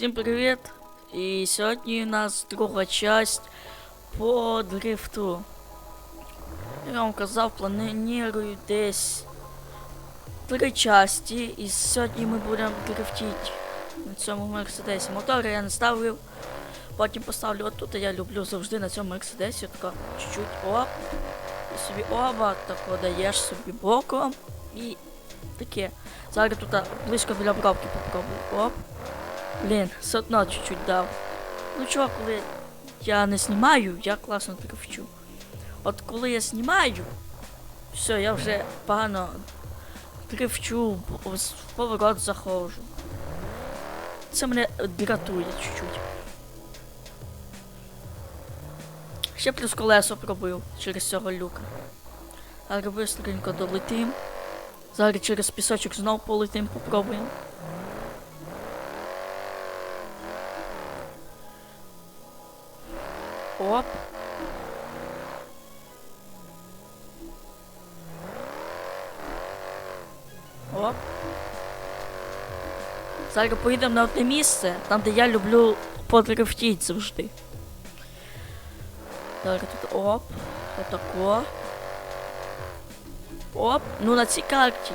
Всім привіт! І сьогодні у нас друга часть по дрифту. Я вам казав, планую десь три часті, і сьогодні ми будемо дрифтити на цьому мерседесі. Мотор я не ставив, потім поставлю отут, я люблю завжди на цьому мерседесі, тако чуть-чуть оп. І собі оба, тако даєш собі боком і таке. Зараз тут близько біля бровки попробую. Оп. Блін, все одно чуть-чуть дав. Ну чого, коли я не знімаю, я класно дрифчу. От коли я знімаю, все, я вже погано дрифчу, в поворот заходжу. Це мене дратує чуть-чуть. Ще плюс колесо пробив через цього люка. Зараз быстренько долетим. Зараз через пісочок знов полетим, попробуємо. Оп. Оп. Зараз поїдемо на одне місце, там де я люблю подрифтіть завжди. Зараз тут оп. Отако. Оп. Ну на цій карті.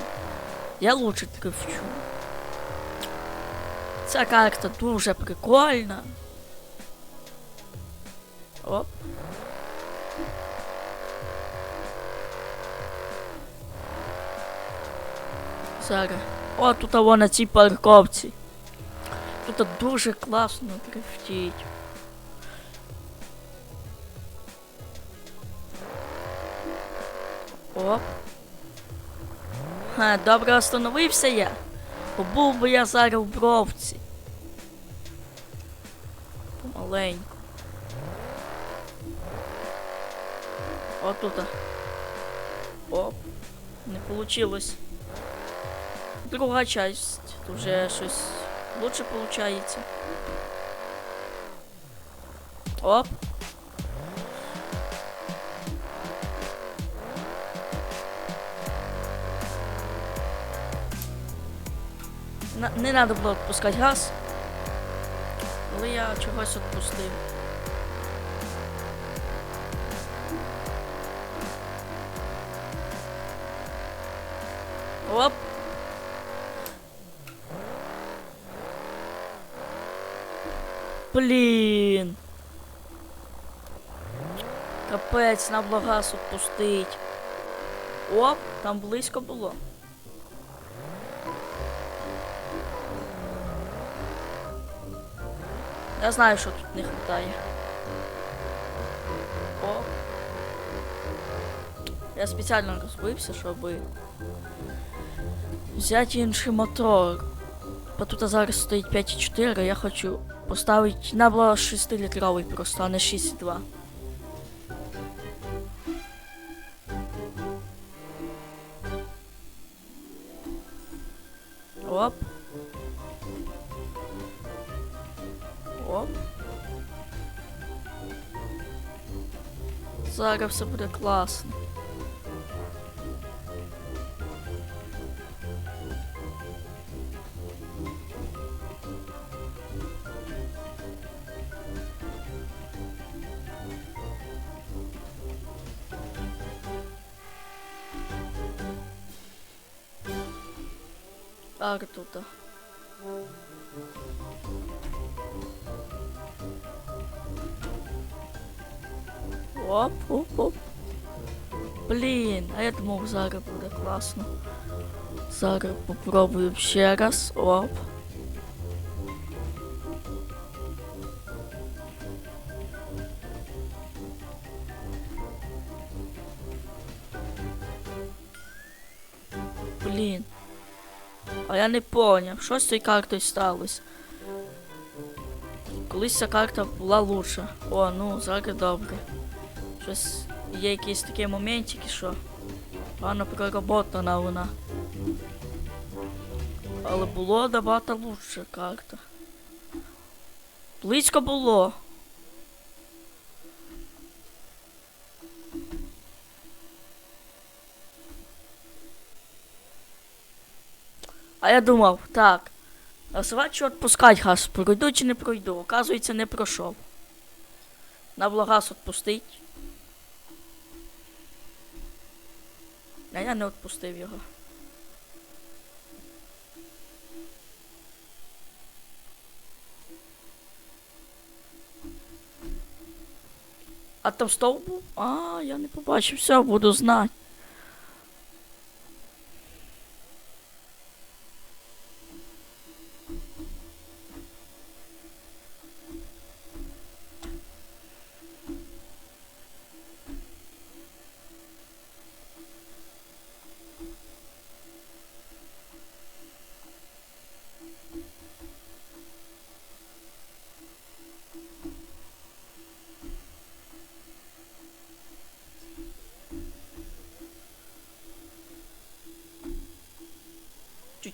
Я лучше дрифчу. Ця карта дуже прикольна. Зараз. О, тут вон на цій парковці. Тут дуже класно дрифтіть. Оп. Ха, добре остановився я. Бо був би я зараз в бровці. Помаленьку. Отут. Оп. Не получилось. Друга часть. Тут вже щось лучше получається. Оп. Не треба було відпускати газ. Але я чогось відпустив. Блін. Капець, на газ відпустить. Оп, там близько було. Я знаю, що тут не хватає. О. Я спеціально розбився, щоб взяти інший мотор. Бо тут зараз стоїть 5,4, я хочу поставити на було 6-літровий просто, а не 6,2. Оп. Оп. Зараз все буде класно. Так, тут. Оп, оп, оп. Блін, а я думав, зараз буде класно. Зараз попробую ще раз. Оп. Блін. А я не поняв, що з цією картою сталося. Колись ця карта була лучша. О, ну, зараз добре. Щось є якісь такі моментики, що погано проработана вона. Але було набагато лучше карта. Близько було. А я думав, так. А свачу відпускать газ, пройду чи не пройду. Оказується, не пройшов. На газ відпустить. А я не відпустив його. А там стовп був? А, я не побачив, все, буду знати.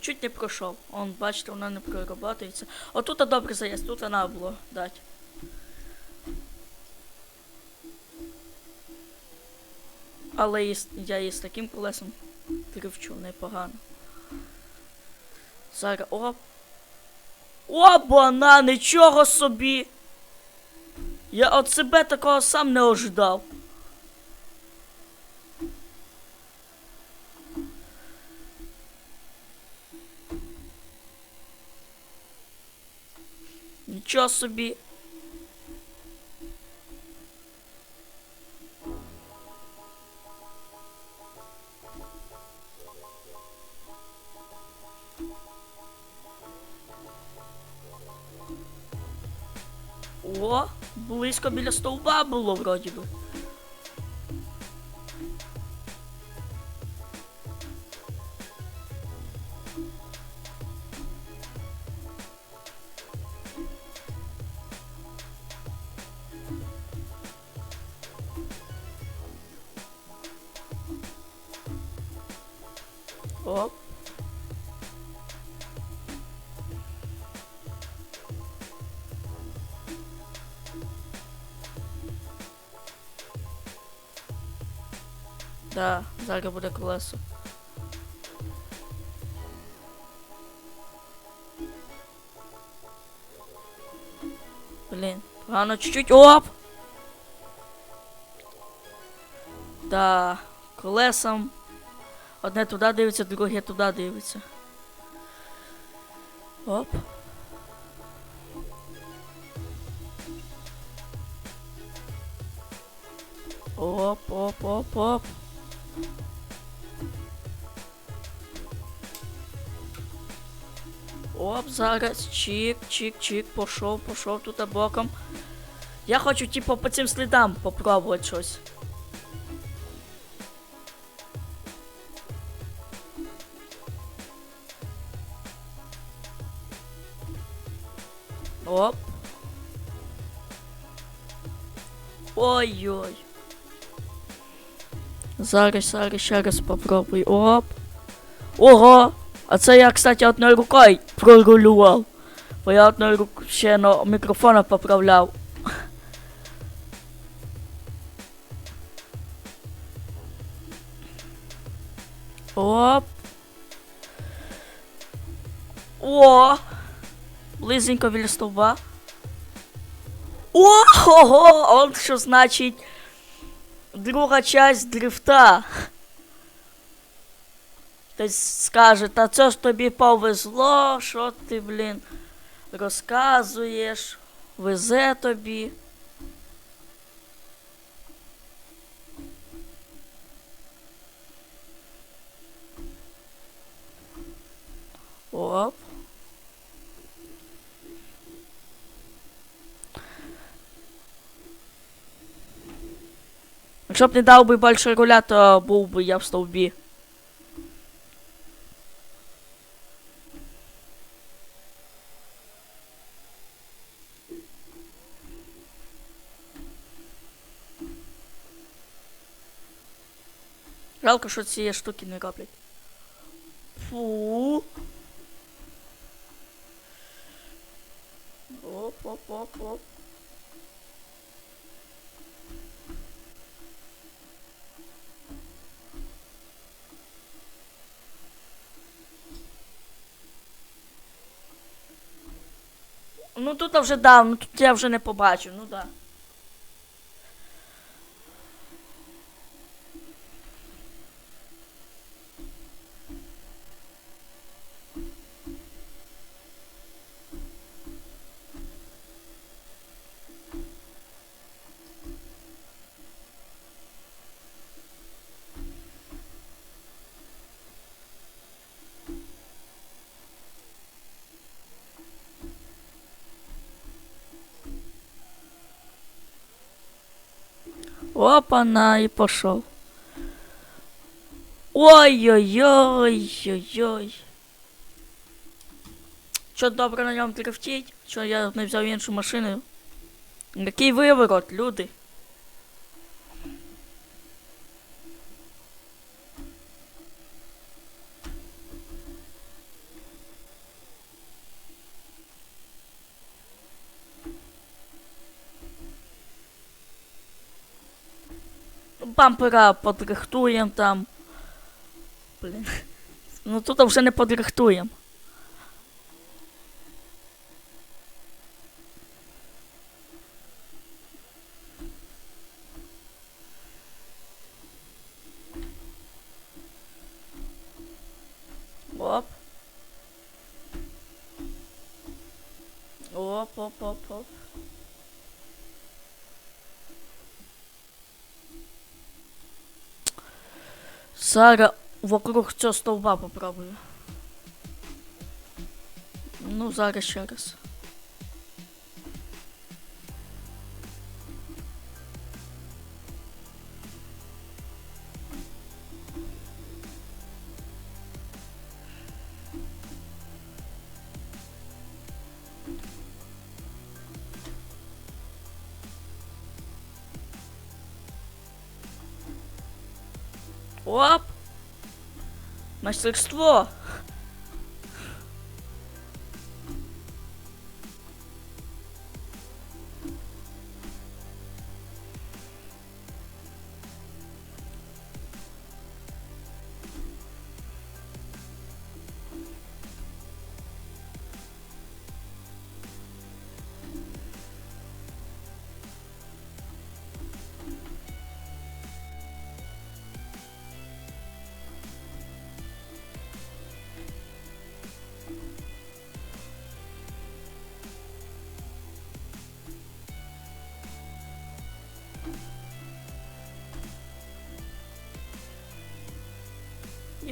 Чуть-чуть не пройшов. Он, бачите, вона не прорабатується. Отут добре заїзд, тут треба було дати. Але я і з таким колесом дрифчу непогано. Зараз. Оп. Обана, нічого собі! Я от себе такого сам не ожидав. Нічого собі. О, близько біля стовба було вроді би. Да, зараз буде колесо. Блін, погано чуть-чуть. Оп! Да, колесом. Одне туди дивиться, друге туди дивиться. Оп. Оп, оп, оп, оп. Оп, зараз. Чик, чик, чик. Пошов, пошов тут боком. Я хочу, типу, по цим слідам попробувати щось. Оп. Ой-ой. Зараз, зараз ще раз попробуй. Оп. Ого! А це я, кстати, одною рукою прорулював. Бо я одною рукою ще на мікрофона поправляв. Оп. О! Близенько біля стовба. Ого! Он що значить друга часть дрифта. Хтось скаже, та це ж тобі повезло, що ти, блін, розказуєш, везе тобі. Оп. Якщо б не дав би більше руля, то був би я в стовбі. Жалко, що цієї штуки не роблять. Фу. Оп, Ну тут вже дав, ну тут я вже не побачив, ну да. Опа-на, и пошел. Ой-ой-ой-ой-ой. Що добре на ньому дрифтіть? Що я не взяв іншу машину? Який виворот, люди? Бампера подрихтуємо там. Блін. Ну тут вже не подрихтуємо. Оп. Оп, оп, оп, оп. Зараз вокруг цього стовба попробую. Ну, зараз ще раз. Оп! Мастерство!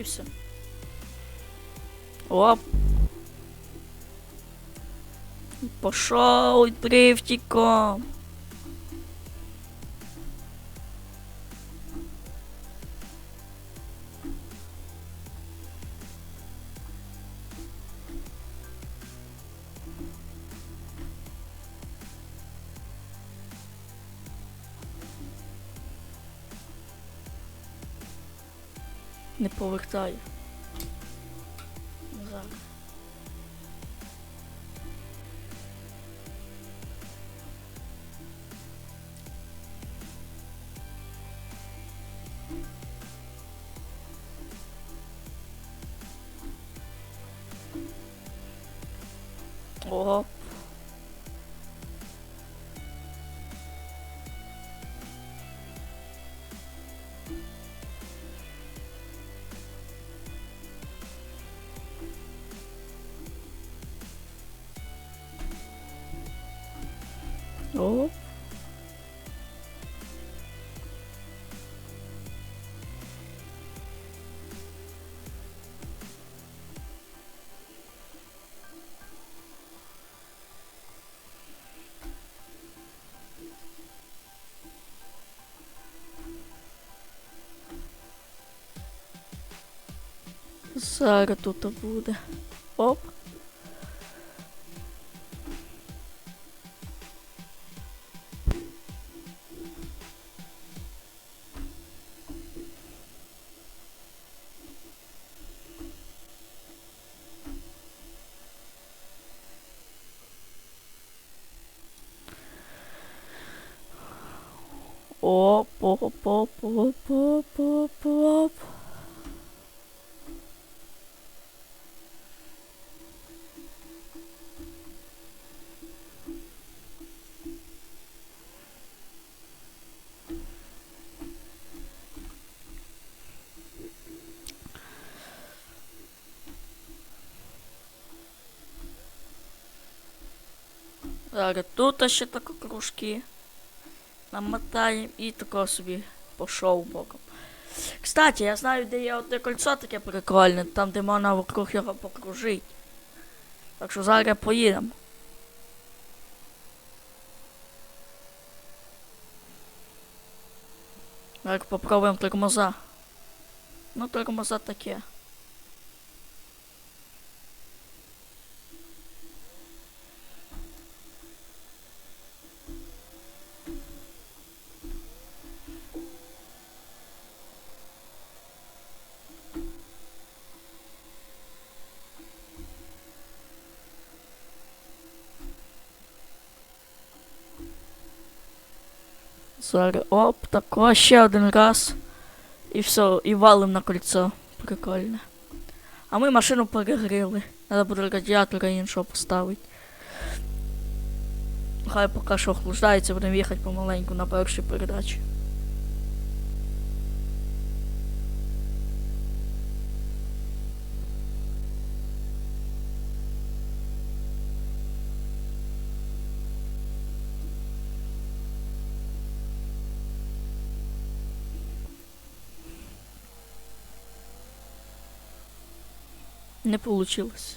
І все. Оп. Пошел дрифтиком. Не повертай. О. Зараз тут буде. Оп. Зараз тут ще тако кружки. Намотаємо і тако собі пішов боком. Кстати, я знаю, де є одне кольцо таке прикольне, там де можна вокруг його покружити. Так що зараз поїдемо. Зараз попробуємо тормоза. Ну, тормоза таке. Зараз оп, тако, ще один раз. І все, і валим на кольцо. Прикольно. А ми машину перегріли. Треба буде радіатора іншого поставити. Хай поки що охлаждається, будемо їхати помаленьку на першій передачі. Не получилось.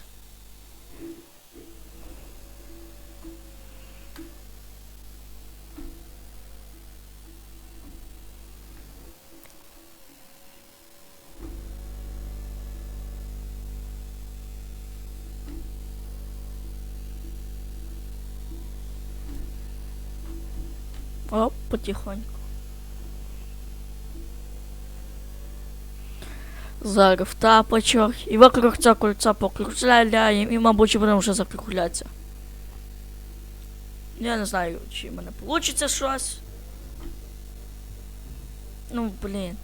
Оп, потихоньку. Зараз в тапочок. І вокруг цього кольця покружляємо і, мабуть, будемо вже закруглятися. Я не знаю, чи в мене вийде щось. Ну, блін.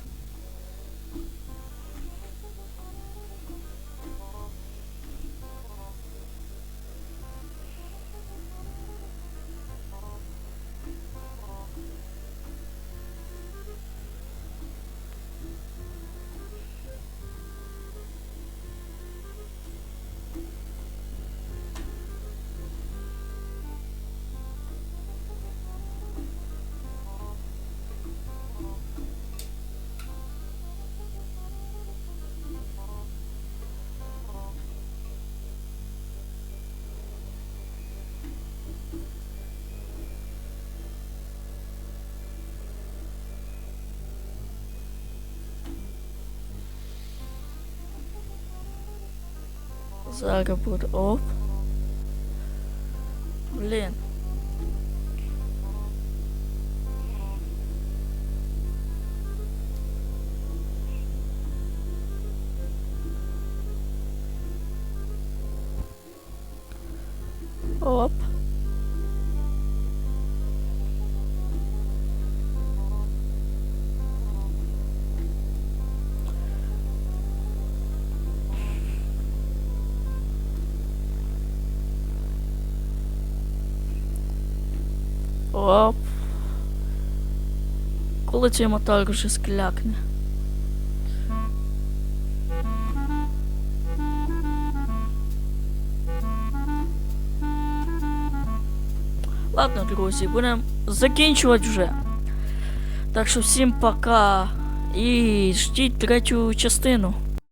Зараз буде оп. Блін. Оп. Коли цей мотор вже склякне. Ладно, друзі, будемо закінчувати вже. Так що всім пока. І ждіть третю частину.